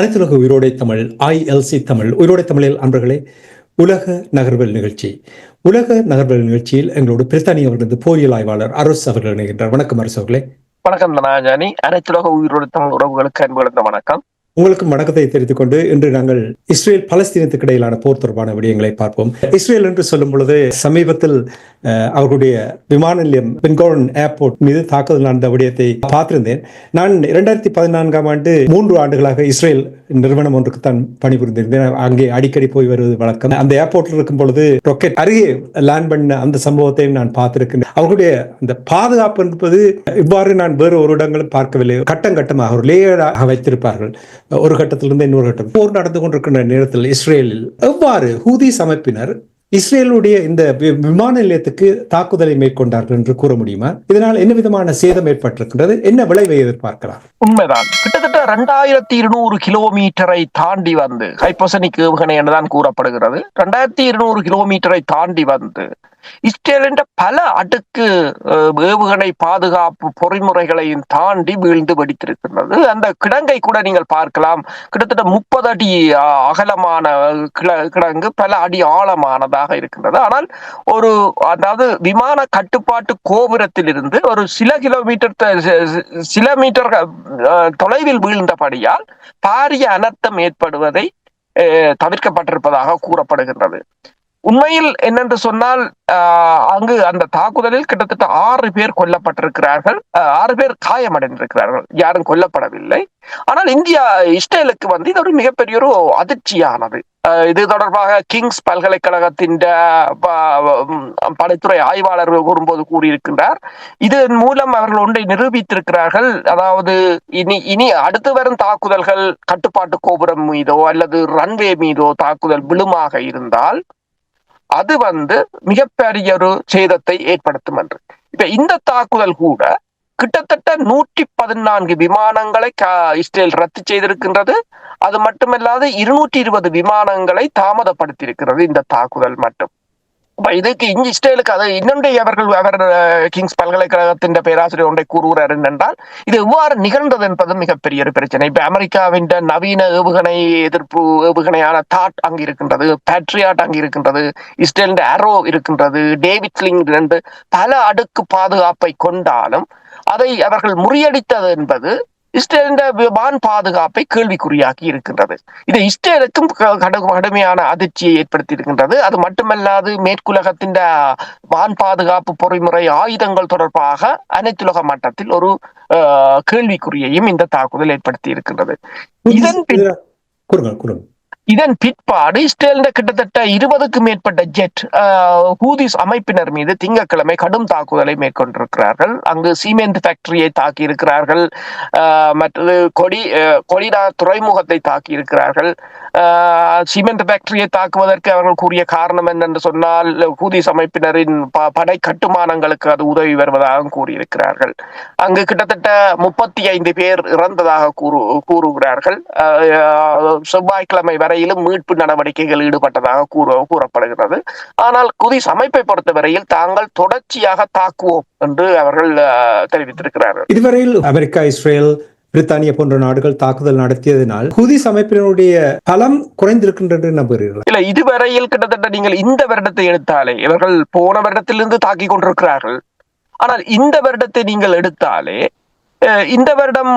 அனைத்துலக உயிரோடை தமிழ் ஐஎல்சி தமிழ் உயிரோடை தமிழில் அன்பர்களே உலக நகர்வல் நிகழ்ச்சி. உலக நகர்வல் நிகழ்ச்சியில் எங்களோடு பிரித்தானிய அவர்களது போரியல் ஆய்வாளர் அரசு அவர்கள் இணைகின்றார். வணக்கம் அரசு அவர்களே. வணக்கம் தனாஜானி அனைத்துலக உயிரோடு தமிழ் உறவுகளுக்கு அன்பு வணக்கம். உங்களுக்கு வணக்கத்தை தெரிவித்துக் கொண்டு இன்று நாங்கள் இஸ்ரேல் பலஸ்தீனத்துக்கு இடையிலான போர் தொடர்பான விடயங்களை பார்ப்போம். இஸ்ரேல் என்று சொல்லும் பொழுது சமீபத்தில் அவர்களுடைய விமான நிலையம் பென்கோன் ஏர்போர்ட் மீது தாக்குதல் நடந்த விடயத்தை பார்த்திருந்தேன். நான் இரண்டாயிரத்தி பதினான்காம் ஆண்டு மூன்று ஆண்டுகளாக இஸ்ரேல் நிறுவனம் ஒன்றுக்கு தான் பணிபுரிந்திருந்தேன். அங்கே அடிக்கடி போய் வருவது வழக்கம். அந்த ஏர்போர்ட்டில் இருக்கும் பொழுது ராக்கெட் அருகே லேண்ட் பண்ண அந்த சம்பவத்தையும் நான் பார்த்திருக்கின்றேன் அவர்களுடைய அந்த பாதுகாப்பு என்பது இவ்வாறு நான் வேறு ஒரு இடங்களும் பார்க்கவில்லை. கட்டம் கட்டமாக ஒரு லேயராக வைத்திருப்பார்கள். ஒரு கட்டத்திலிருந்து இன்னொரு கட்டம் போர் நடந்து கொண்டிருக்கின்ற நேரத்தில் இஸ்ரேலில் எவ்வாறு ஹூதிஸ் அமைப்பினர் இஸ்ரேலுடைய இந்த வி- விமான நிலையத்துக்கு தாக்குதலை மேற்கொண்டார்கள் என்று கூற முடியுமா? இதனால் என்ன விதமான சேதம் ஏற்பட்டிருக்கின்றது? என்ன விளைவை எதிர்பார்க்கலாம்? உண்மைதான். கிட்டத்தட்ட ரெண்டாயிரத்தி இருநூறு கிலோமீட்டரை தாண்டி வந்து ஹைப்போசனிக் ஏவுகணை என்றுதான் கூறப்படுகிறது. ரெண்டாயிரத்தி இருநூறு கிலோமீட்டரை தாண்டி வந்து இஸ்ரேலின் பல அடுக்கு அஹ், ஏவுகணை பாதுகாப்பு பொறிமுறைகளையும் தாண்டி வீழ்ந்து வெடித்திருக்கின்றது. அந்த கிடங்கை கூட நீங்கள் பார்க்கலாம். கிட்டத்தட்ட முப்பது அடி அஹ், அகலமான கிடங்கு பல அடி ஆழமானதாக இருக்கின்றது. ஆனால் ஒரு அதாவது விமான கட்டுப்பாட்டு கோபுரத்திலிருந்து ஒரு சில கிலோமீட்டர் சில மீட்டர் அஹ், தொலைவில் வீழ்ந்தபடியால் பாரிய அனர்த்தம் ஏற்படுவதை அஹ், தவிர்க்கப்பட்டிருப்பதாக கூறப்படுகின்றது. உண்மையில் என்னென்று சொன்னால் ஆஹ், அங்கு அந்த தாக்குதலில் கிட்டத்தட்ட ஆறு பேர் கொல்லப்பட்டிருக்கிறார்கள். ஆறு பேர் காயமடைந்திருக்கிறார்கள். யாரும் கொல்லப்படவில்லை. ஆனால் இந்தியா இஸ்ரேலுக்கு வந்து இது ஒரு மிகப்பெரிய ஒரு அதிர்ச்சியானது இது தொடர்பாக கிங்ஸ் பல்கலைக்கழகத்தின் படைத்துறை ஆய்வாளர் கூறும்போது கூறியிருக்கின்றார். இதன் மூலம் அவர்கள் ஒன்றை நிரூபித்திருக்கிறார்கள். அதாவது இனி இனி அடுத்து வரும் தாக்குதல்கள் கட்டுப்பாட்டு கோபுரம் மீதோ அல்லது ரன்வே மீதோ தாக்குதல் விழுமாக இருந்தால் அது வந்து மிகப்பெரிய ஒரு சேதத்தை ஏற்படுத்தும் என்று. இப்ப இந்த தாக்குதல் கூட கிட்டத்தட்ட நூற்றி பதினான்கு விமானங்களை இஸ்ரேல் ரத்து செய்திருக்கின்றது. அது மட்டுமல்லாது இருநூற்றி இருபது விமானங்களை தாமதப்படுத்தியிருக்கிறது இந்த தாக்குதல் மட்டும். இதுக்கு இங்க இஸ்ரேலுக்கு அது இன்னொன்றை அவர்கள் அவர் கிங்ஸ் பல்கலைக்கழகத்தின் பேராசிரியர் ஒன்றை கூறுகிறார் என்றால் இது எவ்வாறு நிகழ்ந்தது என்பது மிகப்பெரிய ஒரு பிரச்சனை. இப்ப அமெரிக்காவின் நவீன ஏவுகணை எதிர்ப்பு ஏவுகணையான தாட் அங்கு இருக்கின்றது பேட்ரியாட் அங்கு இருக்கின்றது இஸ்ரேலின் அரோ இருக்கின்றது டேவிட் ரெண்டு என்று பல அடுக்கு பாதுகாப்பை கொண்டாலும் அதை அவர்கள் முறியடித்தது என்பது இஸ்ரேலின் வான் பாதுகாப்பை கேள்விக்குறியாக்கி இருக்கின்றது. இது இஸ்ரேலுக்கும் கடுமையான அதிர்ச்சியை ஏற்படுத்தி இருக்கின்றது. அது மட்டுமல்லாது மேற்குலகத்தின் வான் பாதுகாப்பு பொறிமுறை ஆயுதங்கள் தொடர்பாக அனைத்துலக மட்டத்தில் ஒரு அஹ், கேள்விக்குறியையும் இந்த தாக்குதல் ஏற்படுத்தி இருக்கின்றது. இதன் பின் இதன் பிற்பாடு இஸ்ரேலின் கிட்டத்தட்ட இருபதுக்கும் மேற்பட்ட ஜெட் ஹூதிஸ் அமைப்பினர் மீது திங்கட்கிழமை கடும் தாக்குதலை மேற்கொண்டிருக்கிறார்கள். அங்கு சீமெண்ட் ஃபேக்டரியை தாக்கி இருக்கிறார்கள் மற்றது கொடி அஹ், கொடிடா துறைமுகத்தை தாக்கி இருக்கிறார்கள் சிமெண்ட் ஃபேக்டரியை தாக்குவதற்கு அவர்கள் கூறிய காரணம் என்னென்று சொன்னால் ஹூதிஸ் அமைப்பினரின் ப- படை கட்டுமானங்களுக்கு அது உதவி வருவதாக கூறியிருக்கிறார்கள். அங்கு கிட்டத்தட்ட முப்பத்தி ஐந்து பேர் இறந்ததாக கூறு கூறுகிறார்கள். அஹ், செவ்வாய்க்கிழமை வரையிலும் மீட்பு நடவடிக்கைகள் ஈடுபட்டதாக கூற கூறப்படுகிறது. ஆனால் குதிஸ் அமைப்பை பொறுத்தவரையில் தாங்கள் தொடர்ச்சியாக தாக்குவோம் என்று அவர்கள் அஹ், தெரிவித்திருக்கிறார்கள். இதுவரையில் அமெரிக்கா இஸ்ரேல் பிரித்தானியா போன்ற நாடுகள் தாக்குதல் நடத்தியதனால் ஹூதிஸ் அமைப்பினருடைய பலம் குறைந்திருக்கின்றது நம்புகிறீர்கள்? இல்ல இதுவரையில் கிட்டத்தட்ட நீங்கள் இந்த வருடத்தை எடுத்தாலே இவர்கள் போன வருடத்திலிருந்து தாக்கி கொண்டிருக்கிறார்கள். ஆனால் இந்த வருடத்தை நீங்கள் எடுத்தாலே இந்த வருடம்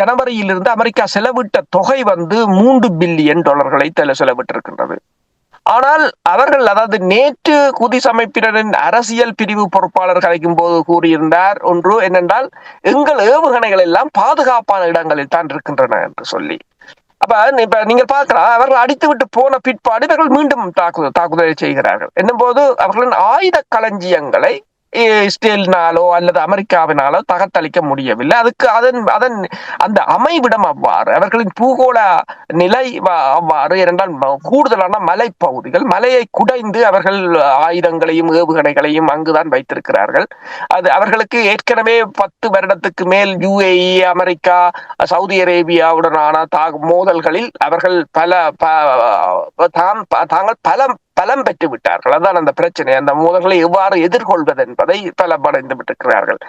ஜனவரியிலிருந்து அமெரிக்கா செலவிட்ட தொகை வந்து மூன்று பில்லியன் டாலர்களை செலவிட்டிருக்கின்றது. ஆனால் அவர்கள் அதாவது நேற்று குதிஸ் அமைப்பினரின் அரசியல் பிரிவு பொறுப்பாளர் கலைக்கும் போது கூறியிருந்தார் ஒன்று என்னென்றால் எங்கள் ஏவுகணைகள் எல்லாம் பாதுகாப்பான இடங்களில் தான் இருக்கின்றன என்று சொல்லி. அப்ப இப்ப நீங்கள் பார்க்கலாம் அவர்கள் அடித்து விட்டு போன பிற்பாடு இவர்கள் மீண்டும் தாக்குதல் தாக்குதலை செய்கிறார்கள். என்னும் போது அவர்களின் ஆயுத களஞ்சியங்களை இஸ்ரேலினாலோ அல்லது அமெரிக்காவினாலோ தகர்த்தளிக்க முடியவில்லை அதுக்கு அதன் அதன் அந்த அமைவிடம் அவ்வாறு அவர்களின் பூகோள நிலை அவ்வாறு இரண்டால் கூடுதலான மலைப்பகுதிகள் மலையை குடைந்து அவர்கள் ஆயுதங்களையும் ஏவுகணைகளையும் அங்குதான் வைத்திருக்கிறார்கள் அது அவர்களுக்கு ஏற்கனவே பத்து வருடத்துக்கு மேல் யுஏஇ அமெரிக்கா சவுதி அரேபியாவுடனான தா மோதல்களில் அவர்கள் பல தாம் ப- தாங்கள் பலம் பலம் பெற்று விட்டார்கள். அதான் அந்த பிரச்சனை. அந்த மோதல்களை எவ்வாறு எதிர்கொள்வது என்பதை பலம் அடைந்து விட்டிருக்கிறார்கள்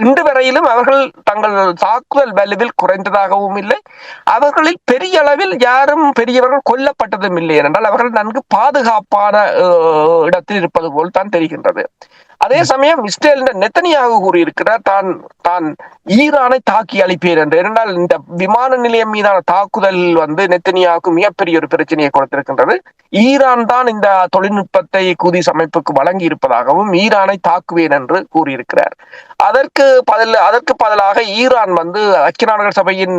இன்று வரையிலும் அவர்கள் தங்கள் தாக்குதல் வலுவில் குறைந்ததாகவும் இல்லை. அவர்களில் பெரிய அளவில் யாரும் பெரியவர்கள் கொல்லப்பட்டதும் இல்லை என்றால் அவர்கள் நன்கு பாதுகாப்பான அஹ், இடத்தில் இருப்பது போல் தான் தெரிகின்றது. அதே சமயம் இஸ்ரேல் நெத்தனியாக கூறியிருக்கிறார் தான் தான் ஈரானை தாக்கி அளிப்பேன் என்று. ஏனென்றால் இந்த விமான நிலையம் மீதான தாக்குதல் வந்து நெத்தனியாவுக்கு மிகப்பெரிய ஒரு பிரச்சனையை கொடுத்திருக்கின்றது. ஈரான் தான் இந்த தொழில்நுட்பத்தை குதி அமைப்புக்கு வழங்கி இருப்பதாகவும் ஈரானை தாக்குவேன் என்று கூறியிருக்கிறார். அதற்கு பதில் அதற்கு பதிலாக ஈரான் வந்து ஐக்கிய நாடுகள் சபையின்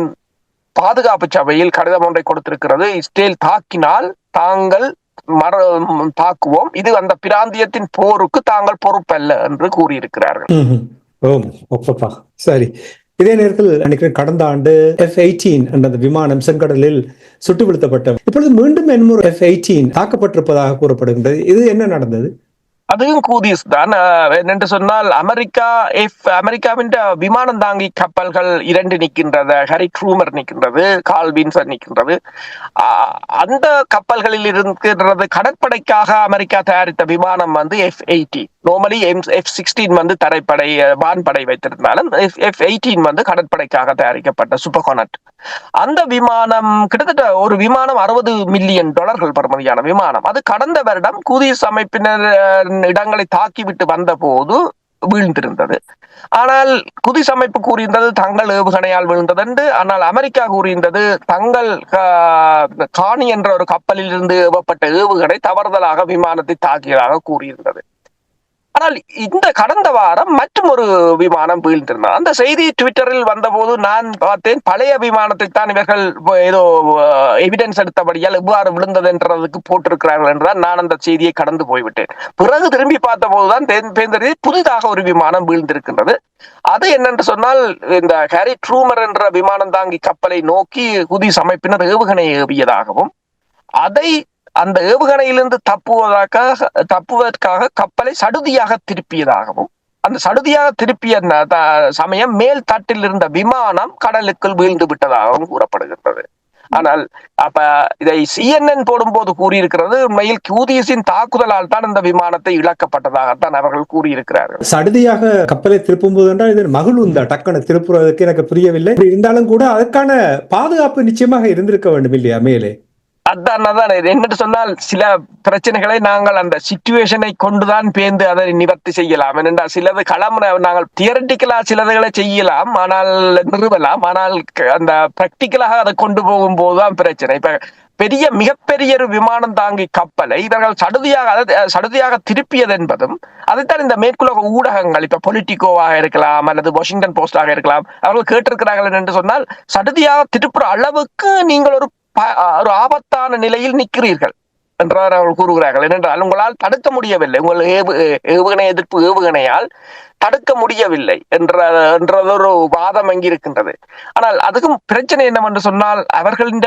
பாதுகாப்பு சபையில் கடிதம் ஒன்றை கொடுத்திருக்கிறது. இஸ்ரேல் தாக்கினால் தாங்கள் மற தாக்குவோம். இது அந்த பிராந்தியத்தின் போருக்கு தாங்கள் பொறுப்பல்ல என்று கூறியிருக்கிறார்கள். ஓம் ஒப்பப்பா சரி. இதே நேரத்தில் நினைக்கிறேன் கடந்த ஆண்டு எஃப் எயிட்டீன் என்ற அந்த விமானம் செங்கடலில் சுட்டு வீழ்த்தப்பட்ட இப்பொழுது மீண்டும் என்னொரு எஃப் எயிட்டீன் தாக்கப்பட்டிருப்பதாக கூறப்படுகின்றது. இது என்ன நடந்தது? அதுவும் கூதிஸ் தான் என்று என்னென்று சொன்னால் அமெரிக்கா எஃப் அமெரிக்காவின் விமானம் தாங்கி கப்பல்கள் இரண்டு நிற்கின்றது ஹரி ட்ரூமர் நிற்கின்றது கால் நிற்கின்றது. அந்த கப்பல்களில் இருக்கின்றது கடற்படைக்காக அமெரிக்கா தயாரித்த விமானம் வந்து F eighty normally M F sixteen வந்து தரைப்படை வான்படை வைத்திருந்தாலும் எஃப் எயிட்டீன் வந்து கடற்படைக்காக தயாரிக்கப்பட்ட சூப்பர்கோனட் அந்த விமானம் கிட்டத்தட்ட ஒரு விமானம் அறுபது மில்லியன் டாலர்கள் பெறுமதியான விமானம். அது கடந்த வருடம் கூதிஸ் அமைப்பினர் இடங்களை தாக்கிவிட்டு வந்த போது வீழ்ந்திருந்தது. ஆனால் குதிஸ் அமைப்பு கூறியிருந்தது தங்கள் ஏவுகணையால் விழுந்தது என்று ஆனால் அமெரிக்கா கூறியிருந்தது தங்கள் காணி என்ற ஒரு கப்பலில் இருந்து ஏவப்பட்ட ஏவுகணை தவறுதலாக விமானத்தை தாக்கியதாக கூறியிருந்தது. ஆனால் இந்த கடந்த வாரம் மற்றும் ஒரு விமானம் வீழ்ந்திருந்தது. அந்த செய்தி ட்விட்டரில் வந்தபோது நான் பார்த்தேன் பழைய விமானத்தை தான் இவர்கள் ஏதோ எவிடன்ஸ் எடுத்தபடியால் எவ்வாறு விழுந்தது என்றதுக்கு போட்டிருக்கிறார்கள் என்றால் நான் அந்த செய்தியை கடந்து போய்விட்டேன். பிறகு திரும்பி பார்த்த போதுதான் தெரிந்தது புதிதாக ஒரு விமானம் வீழ்ந்திருக்கின்றது. அது என்னென்று சொன்னால் இந்த ஹாரி ட்ரூமர் என்ற விமானம் தாங்கி கப்பலை நோக்கி குதி சமைப்பினர் ஏவுகணை ஏவியதாகவும் அதை அந்த ஏவுகணையிலிருந்து தப்புவதற்காக தப்புவதற்காக கப்பலை சடுதியாக திருப்பியதாகவும் அந்த சடுதியாக திருப்பிய த- சமயம் மேல் தட்டில் இருந்த விமானம் கடலுக்குள் வீழ்ந்து விட்டதாகவும் கூறப்படுகின்றது. ஆனால் அப்ப இதை சிஎன்என் போடும்போது கூறியிருக்கிறது உண்மையில் கியூதியஸின் தாக்குதலால் தான் இந்த விமானத்தை இழக்கப்பட்டதாகத்தான் அவர்கள் கூறியிருக்கிறார்கள். சடுதியாக கப்பலை திருப்பும் போது என்றால் இது மகிழுந்தா டக்குனு திருப்புறதுக்கு எனக்கு புரியவில்லை. இருந்தாலும் கூட அதற்கான பாதுகாப்பு நிச்சயமாக இருந்திருக்க வேண்டும் இல்லையா மேலே? அதான் அதான் இது சொன்னால் சில பிரச்சனைகளை நாங்கள் அந்த சிச்சுவேஷனை கொண்டுதான் பேர்ந்து அதை நிவர்த்தி செய்யலாம். ஏனென்றால் சிலது களம் நாங்கள் தியரட்டிக்கலா சிலதுகளை செய்யலாம் ஆனால் நிறுவலாம். ஆனால் அந்த பிராக்டிக்கலாக அதை கொண்டு போகும் போதுதான் பிரச்சனை. இப்ப பெரிய மிகப்பெரிய ஒரு விமானம் தாங்கி கப்பலை இவர்கள் சடுதியாக சடுதியாக திருப்பியது என்பதும் அதைத்தான் இந்த மேற்குலக ஊடகங்கள் இப்ப பொலிட்டிகோவாக இருக்கலாம் அல்லது வாஷிங்டன் போஸ்டாக இருக்கலாம் அவர்கள் கேட்டிருக்கிறார்கள் என்று சொன்னால் சடுதியாக திருப்புற அளவுக்கு நீங்கள் ஒரு ஒரு ஆபத்தான நிலையில் நிற்கிறீர்கள் என்றார் அவர்கள் கூறுகிறார்கள். ஏனென்றால் உங்களால் தடுக்க முடியவில்லை. உங்கள் ஏவு ஏவுகணை எதிர்ப்பு ஏவுகணையால் தடுக்க முடியவில்லை என்ற என்றதொரு வாதம் அங்கிருக்கின்றது. ஆனால் அதுக்கும் பிரச்சனை என்னவென்று சொன்னால் அவர்களின்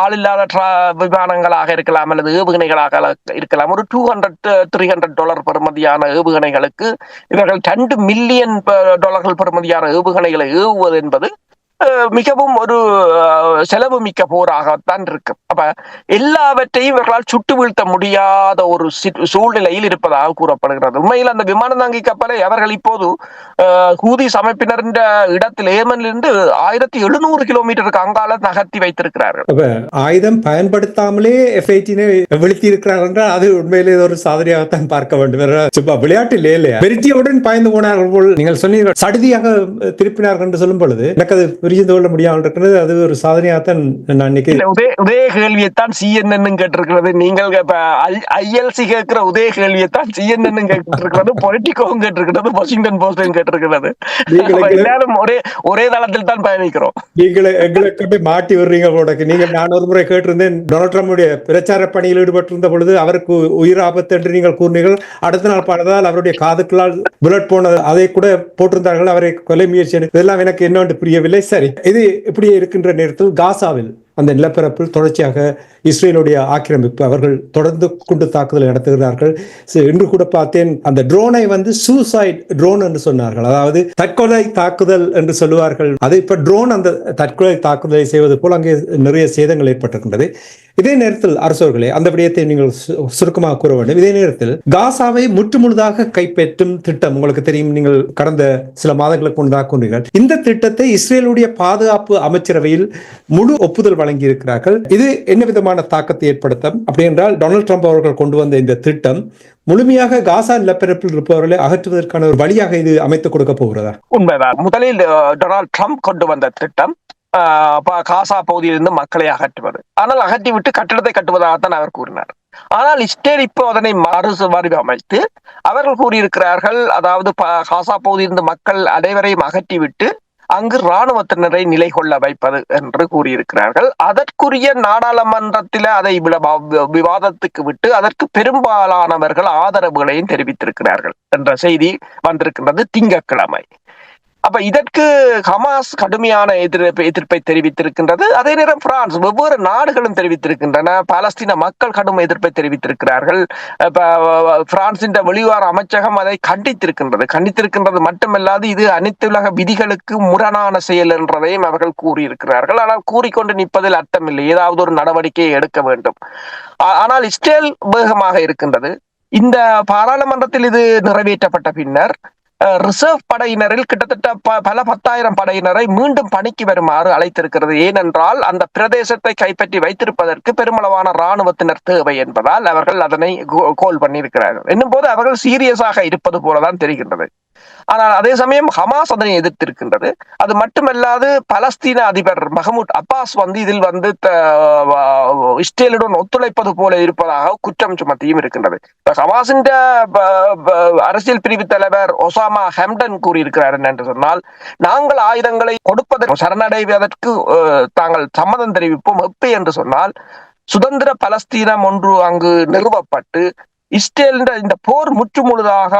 ஆளில்லாத இல்லாத விமானங்களாக இருக்கலாம் அல்லது ஏவுகணைகளாக இருக்கலாம். ஒரு two hundred three hundred dollar பெறுமதியான ஏவுகணைகளுக்கு இவர்கள் ரெண்டு மில்லியன் டாலர்கள் பெறுமதியான ஏவுகணைகளை ஏவுவது என்பது மிகவும் ஒரு செலவு மிக்க போராகத்தான் இருக்கு. அப்ப எல்லாவற்றையும் இவர்களால் சுட்டு வீழ்த்த முடியாத ஒரு சூழ்நிலையில் இருப்பதாக கூறப்படுகிறது. உண்மையில் அந்த விமான தாங்கி கப்பலை அவர்கள் இப்போது ஹூதி சமைப்பினர் இடத்தில் ஏமனிலிருந்து ஆயிரத்தி எழுநூறு கிலோமீட்டருக்கு அங்கால நகர்த்தி வைத்திருக்கிறார்கள். ஆயுதம் பயன்படுத்தாமலே எஃப் வீழ்த்தி இருக்கிறார் என்றால் அது உண்மையிலே ஒரு சாதனையாகத்தான் பார்க்க வேண்டும் சும்மா விளையாட்டு இல்லையா வெறிட்டியவுடன் பாய்ந்து போனார்கள் போல் நீங்கள் சொன்னீர்கள். சடுதியாக திருப்பினார்கள் என்று சொல்லும் பொழுது எனக்கு அது புரிந்து கொள்ள முடியாமல் இருக்கிறது அது ஒரு சாதனை சோதனையாகத்தான் நான் இல்ல உதய உதய கேள்வியைத்தான் சிஎன்என் கேட்டிருக்கிறது. நீங்கள் ஐஎல்சி கேட்கிற உதய கேள்வியைத்தான் சிஎன்என் கேட்டிருக்கிறது பொலிட்டிகோவும் கேட்டிருக்கிறது வாஷிங்டன் போஸ்டும் கேட்டிருக்கிறது. எல்லாரும் ஒரே ஒரே தளத்தில் தான் பயணிக்கிறோம். நீங்களே எங்களை கொண்டு மாட்டி விடுறீங்க போடக்கு நீங்கள் நான் ஒரு முறை கேட்டிருந்தேன் டொனால்ட் ட்ரம்புடைய பிரச்சார பணியில் ஈடுபட்டிருந்த பொழுது அவருக்கு உயிர் ஆபத்து என்று நீங்கள் கூறினீர்கள். அடுத்த நாள் பார்த்ததால் அவருடைய காதுக்களால் புல்லட் போனது அதை கூட போட்டிருந்தார்கள். அவரை கொலை முயற்சி இதெல்லாம் எனக்கு என்னவென்று புரியவில்லை. சரி இது இப்படியே இருக்கின்ற நேரத்தில் காசாவில் அந்த நிலப்பரப்பில் தொடர்ச்சியாக இஸ்ரேலுடைய ஆக்கிரமிப்பு அவர்கள் தொடர்ந்து குண்டு தாக்குதல் நடத்துகிறார்கள். இன்று கூட பார்த்தேன் அந்த ட்ரோனை வந்து சூசைட் ட்ரோன் என்று சொன்னார்கள். அதாவது தற்கொலை தாக்குதல் என்று சொல்லுவார்கள். அது இப்ப ட்ரோன் அந்த தற்கொலை தாக்குதலை செய்வது போல் அங்கே நிறைய சேதங்கள் ஏற்பட்டிருக்கின்றது. இதே நேரத்தில் அரசர்களே அந்த விடயத்தை நீங்கள் சு- சுருக்கமாக கூற வேண்டும். இதே நேரத்தில் காசாவை முற்றுமுழுதாக கைப்பற்றும் திட்டம் உங்களுக்கு தெரியும் நீங்கள் கடந்த சில மாதங்களுக்கு முன்னதாக கூறினீர்கள். இந்த திட்டத்தை இஸ்ரேலுடைய பாதுகாப்பு அமைச்சரவையில் முழு ஒப்புதல் வழங்கியிருக்கிறார்கள். இது என்ன விதமான தாக்கத்தை ஏற்படுத்தும்? அப்படி என்றால் டொனால்ட் ட்ரம்ப் அவர்கள் கொண்டு வந்த இந்த திட்டம் முழுமையாக காசா நிலப்பரப்பில் இருப்பவர்களை அகற்றுவதற்கான ஒரு வழியாக இது அமைத்துக் கொடுக்க போகிறதா? உண்மைதான். முதலில் அஹ், டொனால்ட் ட்ரம்ப் கொண்டு வந்த திட்டம் காசா பகுதியிலிருந்து மக்களை அகற்றுவது. ஆனால் அகற்றிவிட்டு கட்டிடத்தை கட்டுவதாகத்தான் அவர் கூறினார். ஆனால் இஸ்ரேல் இப்போ அதனை மறு வடிவமைத்து அவர்கள் கூறியிருக்கிறார்கள் அதாவது காசா பகுதியிலிருந்து மக்கள் அனைவரையும் அகற்றிவிட்டு அங்கு இராணுவத்தினரை நிலை கொள்ள வைப்பது என்று கூறியிருக்கிறார்கள். அதற்குரிய நாடாளுமன்றத்தில் அதை விவாதத்துக்கு விட்டு அதற்கு பெரும்பாலானவர்கள் ஆதரவுகளையும் தெரிவித்திருக்கிறார்கள் என்ற செய்தி வந்திருக்கின்றது திங்கட்கிழமை. அப்ப இதற்கு ஹமாஸ் கடுமையான எதிர்ப்பு எதிர்ப்பை தெரிவித்திருக்கின்றது. அதே நேரம் பிரான்ஸ் வெவ்வேறு நாடுகளும் தெரிவித்திருக்கின்றன. பாலஸ்தீன மக்கள் கடும் எதிர்ப்பை தெரிவித்திருக்கிறார்கள். பிரான்சின் வெளிவார அமைச்சகம் அதை கண்டித்திருக்கின்றது. கண்டித்திருக்கின்றது மட்டுமல்லாது இது அனைத்துலக விதிகளுக்கு முரணான செயல் என்றதையும் அவர்கள் கூறியிருக்கிறார்கள். ஆனால் கூறிக்கொண்டு நிற்பதில் அர்த்தமில்லை. ஏதாவது ஒரு நடவடிக்கையை எடுக்க வேண்டும். ஆனால் இஸ்ரேல் வேகமாக இருக்கின்றது. இந்த பாராளுமன்றத்தில் இது நிறைவேற்றப்பட்ட பின்னர் ரிசர்வ் படையினரில் கிட்டத்தட்ட ப- பல பத்தாயிரம் படையினரை மீண்டும் பணிக்கு வருமாறு அழைத்திருக்கிறது. ஏனென்றால் அந்த பிரதேசத்தை கைப்பற்றி வைத்திருப்பதற்கு பெருமளவான ராணுவத்தினர் தேவை என்பதால் அவர்கள் அதனை கோ- கோல் பண்ணியிருக்கிறார்கள். என்னும் போது அவர்கள் சீரியஸாக இருப்பது போலதான் தெரிகின்றது. ஆனால் அதே சமயம் ஹமாஸ் அதனை எதிர்த்திருக்கின்றது. அது மட்டுமல்லாது பலஸ்தீன அதிபர் மஹமூத் அப்பாஸ் வந்து இதில் வந்து இஸ்ரேலுடன் ஒத்துழைப்பது போல இருப்பதாக குற்றம் சுமத்தியும் இருக்கின்றது. இப்ப ஹமாஸின் அரசியல் பிரிவு தலைவர் ஒசாமா ஹெம்டன் கூறியிருக்கிறார் என்று சொன்னால் நாங்கள் ஆயுதங்களை கொடுப்பதற்கு சரணடைவதற்கு தாங்கள் சம்மதம் தெரிவிப்போம் எப்ப என்று சொன்னால் சுதந்திர பலஸ்தீனம் ஒன்று அங்கு நிறுவப்பட்டு இஸ்ரேல் இந்த போர் முற்று முழுதாக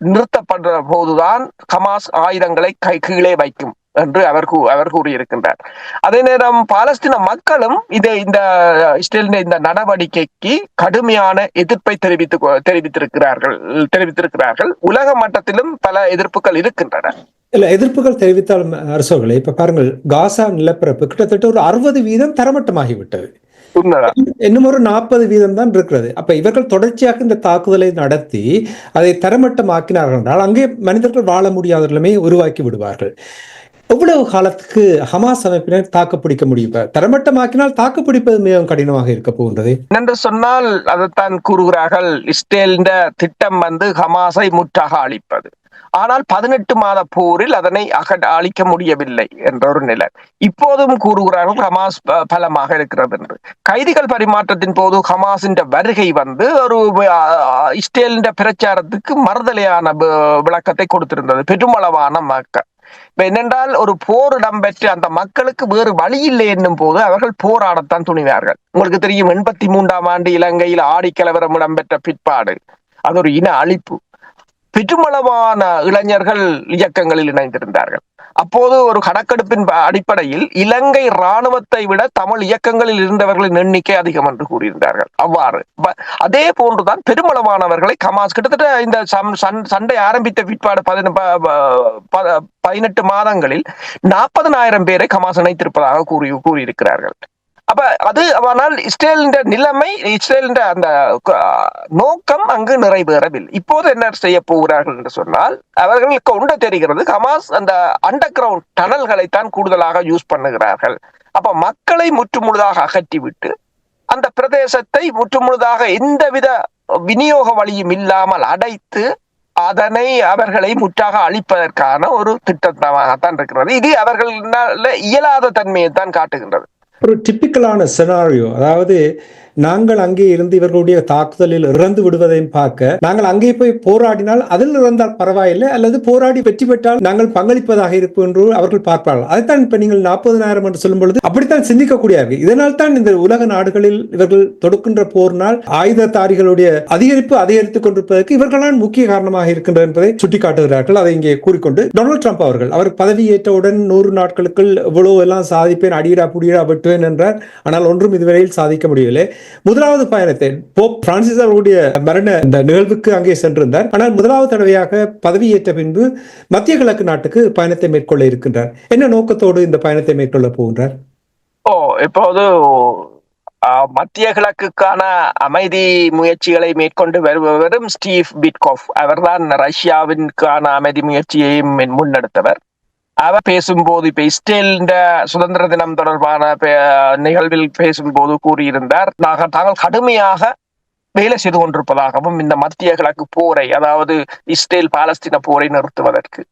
நிறுத்தப்படுற போதுதான் ஹமாஸ் ஆயுதங்களை கை கீழே வைக்கும் என்று அவர் அவர் கூறியிருக்கின்றார். அதே நேரம் பாலஸ்தீன மக்களும் இது இந்த இஸ்ரேலின் இந்த நடவடிக்கைக்கு கடுமையான எதிர்ப்பை தெரிவித்து தெரிவித்திருக்கிறார்கள் தெரிவித்திருக்கிறார்கள். உலக மட்டத்திலும் பல எதிர்ப்புகள் இருக்கின்றன. இல்ல எதிர்ப்புகள் தெரிவித்தாலும் அரசர்களே இப்ப பாருங்கள் காசா நிலப்பரப்பு கிட்டத்தட்ட ஒரு அறுபது வீதம் தரமட்டமாகிவிட்டது. இன்னும் ஒரு நாற்பது வீதம் தான் இருக்கிறது. அப்ப இவர்கள் தொடர்ச்சியாக இந்த தாக்குதலை நடத்தி அதை தரமட்டமாக்கினார்கள் என்றால் அங்கே மனிதர்கள் வாழ முடியாத நிலைமையை உருவாக்கி விடுவார்கள். எவ்வளவு காலத்துக்கு ஹமாஸ் அமைப்பினர் தாக்கு பிடிக்க முடியும்? தரமட்டமாக்கினால் தாக்கு பிடிப்பது மிகவும் கடினமாக இருக்க போகின்றது. என்று சொன்னால் அதைத்தான் கூறுகிறார்கள் இஸ்ரேலின் திட்டம் வந்து ஹமாஸை முற்றாக அழிப்பது ஆனால் பதினெட்டு மாத போரில் அதனை அக அழிக்க முடியவில்லை என்ற ஒரு நிலை. இப்போதும் கூறுகிறார்கள் ஹமாஸ் பலமாக இருக்கிறது என்று. கைதிகள் பரிமாற்றத்தின் போது ஹமாஸின் வருகை வந்து ஒரு இஸ்ரேலின் பிரச்சாரத்துக்கு மறுதலையான விளக்கத்தை கொடுத்திருந்தது. பெருமளவான மக்கள். இப்ப என்னென்றால் ஒரு போர் இடம்பெற்று அந்த மக்களுக்கு வேறு வழி இல்லை என்னும் போது அவர்கள் போராடத்தான் துணிவார்கள். உங்களுக்கு தெரியும் எண்பத்தி மூன்றாம் ஆண்டு இலங்கையில் ஆடி கலவரம் இடம்பெற்ற பிற்பாடு. அது ஒரு இன அழிப்பு. பெருமளவான இளைஞர்கள் இயக்கங்களில் இணைந்திருந்தார்கள். அப்போது ஒரு கணக்கெடுப்பின் அடிப்படையில் இலங்கை இராணுவத்தை விட தமிழ் இயக்கங்களில் இருந்தவர்களின் எண்ணிக்கை அதிகம் என்று கூறியிருந்தார்கள். அவ்வாறு. அதே போன்றுதான் பெருமளவானவர்களை கமாஸ் கிட்டத்தட்ட இந்த சண்டை ஆரம்பித்த பிற்பாடு ப- ப- பதினெட்டு மாதங்களில் நாற்பதனாயிரம் பேரை கமாஸ் இணைத்திருப்பதாக கூறி கூறியிருக்கிறார்கள். அப்ப அது ஆனால் இஸ்ரேலின் நிலைமை இஸ்ரேலின் அந்த நோக்கம் அங்கு நிறைவேறவில்லை. இப்போது என்ன செய்ய போகிறார்கள் என்று சொன்னால் அவர்களுக்கு உண்ட தெரிகிறது ஹமாஸ் அந்த அண்டர் கிரவுண்ட் டனல்களைத்தான் கூடுதலாக யூஸ் பண்ணுகிறார்கள். அப்ப மக்களை முற்றுமுழுதாக அகற்றிவிட்டு அந்த பிரதேசத்தை முற்றுமுழுதாக எந்தவித விநியோக வழியும் இல்லாமல் அடைத்து அதனை அவர்களை முற்றாக அழிப்பதற்கான ஒரு திட்டமாகத்தான் இருக்கிறது. இது அவர்களால இயலாத தன்மையை தான் காட்டுகின்றது. ஒரு டிப்பிக்கலான செனாரியோ அதாவது நாங்கள் அங்கே இருந்து இவர்களுடைய தாக்குதலில் இறந்து விடுவதையும் பார்க்க நாங்கள் அங்கே போய் போராடினால் அதில் இறந்தால் பரவாயில்லை அல்லது போராடி வெற்றி பெற்றால் நாங்கள் பங்களிப்பதாக இருப்போம் என்று அவர்கள் பார்ப்பார்கள். அதைத்தான் இப்ப நீங்கள் நாற்பதனாயிரம் என்று சொல்லும் பொழுது அப்படித்தான் சிந்திக்கக்கூடியார்கள் இதனால் தான் இந்த உலக நாடுகளில் இவர்கள் தொடுக்கின்ற போர்னால் ஆயுததாரிகளுடைய அதிகரிப்பு அதிகரித்துக் கொண்டிருப்பதற்கு இவர்களால் முக்கிய காரணமாக இருக்கின்றது என்பதை சுட்டிக்காட்டுகிறார்கள். அதை இங்கே கூறிக்கொண்டு டொனால்டு ட்ரம்ப் அவர்கள் அவர் பதவியேற்றவுடன் நூறு நாட்களுக்குள் இவ்வளவு எல்லாம் சாதிப்பேன் அடியடா புடியடா வெட்டுவேன் என்றார். ஆனால் ஒன்றும் இதுவரையில் சாதிக்க முடியவில்லை. முதலாவது பயணத்தை போப் பிரான்சிஸ் அவர்களுடைய மரண இந்த நிகழ்வுக்கு அங்கே சென்றிருந்தார். ஆனால் முதலாவது தடவையாக பதவியேற்ற பின்பு மத்திய கிழக்கு நாட்டுக்கு பயணத்தை மேற்கொள்ள இருக்கின்றார். என்ன நோக்கத்தோடு இந்த பயணத்தை மேற்கொள்ள போகின்றார்? ஓ இப்போது மத்திய கிழக்குக்கான அமைதி முயற்சிகளை மேற்கொண்டு வருபவரும் ஸ்டீவ் பிட்கோஃப். அவர்தான் ரஷ்யாவிற்கான அமைதி முயற்சியையும் முன்னெடுத்தவர். அவர் பேசும்போது இப்ப இஸ்ரேல் சுதந்திர தினம் தொடர்பான நிகழ்வில் பேசும்போது கூறியிருந்தார். நாங்கள் தாங்கள் கடுமையாக வேலை செய்து கொண்டிருப்பதாகவும் இந்த மத்திய கிழக்கு போரை அதாவது இஸ்ரேல் பாலஸ்தீன போரை நிறுத்துவதற்கு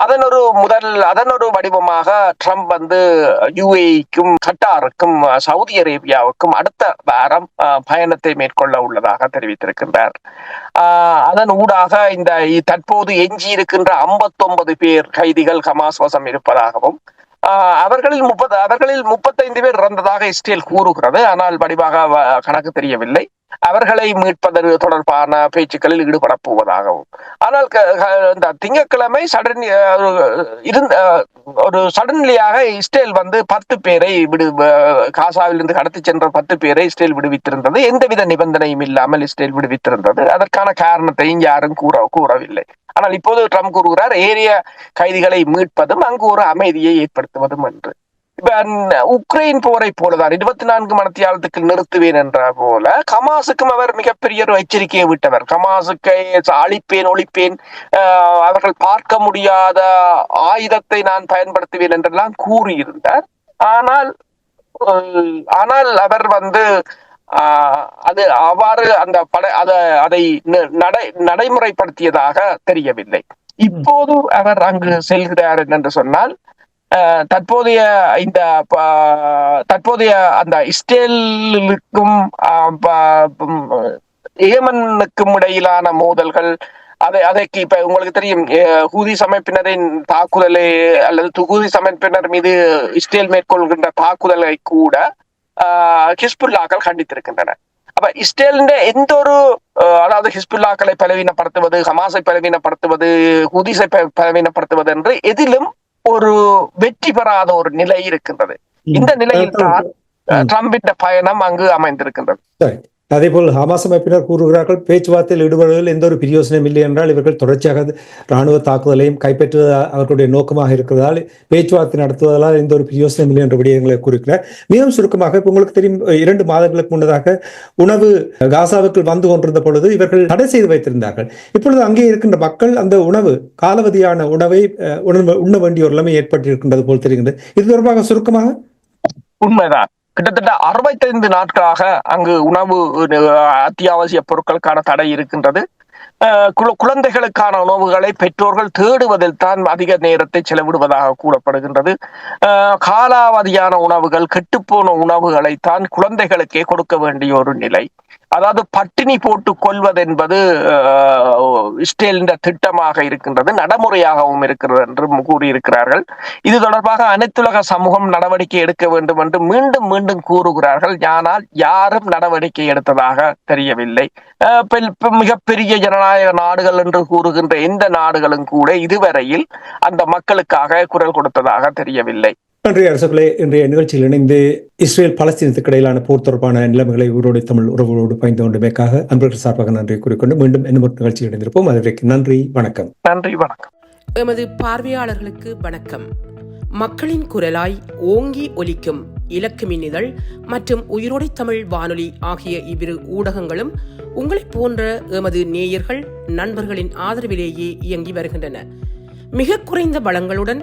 அதன் ஒரு முதல் அதன் ஒரு வடிவமாக ட்ரம்ப் வந்து யுஏக்கும் கட்டாருக்கும் சவுதி அரேபியாவுக்கும் அடுத்த வாரம் பயணத்தை மேற்கொள்ள உள்ளதாக தெரிவித்திருக்கின்றார். ஆஹ், அதன் ஊடாக இந்த தற்போது எஞ்சி இருக்கின்ற 59 பேர் கைதிகள் ஹமாஸ் வசம் இருப்பதாகவும் ஆஹ், அவர்களில் முப்பது அவர்களில் முப்பத்தைந்து பேர் இறந்ததாக இஸ்ரேல் கூறுகிறது. ஆனால் வடிவாக வ- கணக்கு தெரியவில்லை. அவர்களை மீட்பது தொடர்பான பேச்சுக்களில் ஈடுபட போவதாகவும். ஆனால் இந்த திங்கட்கிழமை சடன் இருந்த ஒரு சடன்லியாக இஸ்ரேல் வந்து பத்து பேரை விடு அஹ், காசாவிலிருந்து கடத்தி சென்ற பத்து பேரை இஸ்ரேல் விடுவித்திருந்தது. எந்தவித நிபந்தனையும் இல்லாமல் இஸ்ரேல் விடுவித்திருந்தது. அதற்கான காரணத்தையும் யாரும் கூற கூறவில்லை. ஆனால் இப்போது ட்ரம்ப் கூறுகிறார் ஏரிய கைதிகளை மீட்பதும் அங்கு ஒரு அமைதியை ஏற்படுத்துவதும் என்று. உக்ரைன் போரை போலதான் இருபத்தி நான்கு மணத்தியாலத்துக்கு நிறுத்துவேன் என்ற போல கமாசுக்கும் அவர் மிகப்பெரிய ஒரு எச்சரிக்கையை விட்டவர். கமாசுக்கை அழிப்பேன் ஒழிப்பேன் அவர்கள் பார்க்க முடியாத ஆயுதத்தை நான் பயன்படுத்துவேன் என்றெல்லாம் கூறியிருந்தார். ஆனால் ஆனால் அவர் வந்து ஆஹ், அது அவ்வாறு அந்த பட அத அதை நடை நடைமுறைப்படுத்தியதாக தெரியவில்லை. இப்போது அவர் அங்கு செல்கிறார் என்று சொன்னால் தற்போதைய இந்த தற்போதைய அந்த இஸ்ரேலுக்கும் ஏமனுக்கும் இடையிலான மோதல்கள் அதை அதைக்கு இப்ப உங்களுக்கு தெரியும் ஹூதி அமைப்பினரின் தாக்குதலை அல்லது துகுதி அமைப்பினர் மீது இஸ்ரேல் மேற்கொள்கின்ற தாக்குதலை கூட ஆஹ், ஹிஸ்புல்லாக்கள் கண்டித்திருக்கின்றன. அப்ப இஸ்ரேலின் எந்த ஒரு அதாவது ஹிஸ்புல்லாக்களை பலவீனப்படுத்துவது ஹமாஸை பலவீனப்படுத்துவது ஹூதிஸை பலவீனப்படுத்துவது என்று எதிலும் ஒரு வெற்றி பெறாத ஒரு நிலை இருக்கின்றது. இந்த நிலையில் தான். ட்ரம்பின் பயணம் அங்கு அமைந்திருக்கின்றது. அதேபோல் ஹமாஸ் அமைப்பினர் கூறுகிறார்கள் பேச்சுவார்த்தையில் ஈடுபடுவதில் எந்த ஒரு பிரியோசனையும் இல்லை என்றால் இவர்கள் தொடர்ச்சியாக ராணுவ தாக்குதலையும் கைப்பற்றுவது அவர்களுடைய நோக்கமாக இருக்கிறதால் பேச்சுவார்த்தை நடத்துவதால் எந்த ஒரு பிரியோசனையும் இல்லை என்ற விடயங்களை கூறுகிறார். மிகவும் சுருக்கமாக இப்போ உங்களுக்கு தெரியும் இரண்டு மாதங்களுக்கு முன்னதாக உணவு காசாவுக்குள் வந்து கொண்டிருந்த பொழுது இவர்கள் தடை செய்து வைத்திருந்தார்கள். இப்பொழுது அங்கே இருக்கின்ற மக்கள் அந்த உணவு காலவதியான உணவை அஹ், உண உண்ண வேண்டிய ஒரு நிலைமை ஏற்பட்டிருக்கின்றது போல் தெரிகின்றது. இது தொடர்பாக சுருக்கமாக? உண்மைதான். கிட்டத்தட்ட அறுபத்தைந்து நாட்களாக அங்கு உணவு அத்தியாவசிய பொருட்களுக்கான தடை இருக்கின்றது. குழந்தைகளுக்கான உணவுகளை பெற்றோர்கள் தேடுவதில் தான் அதிக நேரத்தை செலவிடுவதாக கூறப்படுகின்றது. அஹ், காலாவதியான உணவுகள் கெட்டுப்போன உணவுகளை தான் குழந்தைகளுக்கே கொடுக்க வேண்டிய ஒரு நிலை. அதாவது பட்டினி போட்டு கொள்வது என்பது இஸ்ரேலின் திட்டமாக இருக்கின்றது நடைமுறையாகவும் இருக்கிறது என்றும் கூறியிருக்கிறார்கள். இது தொடர்பாக அனைத்துலக சமூகம் நடவடிக்கை எடுக்க வேண்டும் என்று மீண்டும் மீண்டும் கூறுகிறார்கள். ஆனால் யாரும் நடவடிக்கை எடுத்ததாக தெரியவில்லை. அஹ் பெல்- மிகப்பெரிய ஜனநாயக நாடுகள் என்று கூறுகின்ற எந்த நாடுகளும் கூட இதுவரையில் அந்த மக்களுக்காக குரல் கொடுத்ததாக தெரியவில்லை. நன்றி அரசுகளே இன்றைய நிகழ்ச்சியில் இணைந்து இஸ்ரேல் பலஸ்தீனத்துக்கு இடையிலான போர் தொடர்பான நிலைமைகளை உயிரோடு தமிழ் உறவுகளோடு பயந்து கொண்டமைக்காக அன்பர்கள் சார்பாக நன்றி கூறிக்கொண்டு மீண்டும் இன்னும் ஒரு நிகழ்ச்சியில் இணைந்திருப்போம். அதுவரைக்கும் நன்றி வணக்கம். நன்றி வணக்கம். எமது பார்வையாளர்களுக்கு வணக்கம். மக்களின் குரலாய் ஓங்கி ஒலிக்கும் இலக்கு மின்னிதழ் மற்றும் உயிரோடை தமிழ் வானொலி ஆகிய இவ்விரு ஊடகங்களும் உங்களைப் போன்ற எமது நேயர்கள் நண்பர்களின் ஆதரவிலேயே இயங்கி வருகின்றன. மிக குறைந்த வளங்களுடன்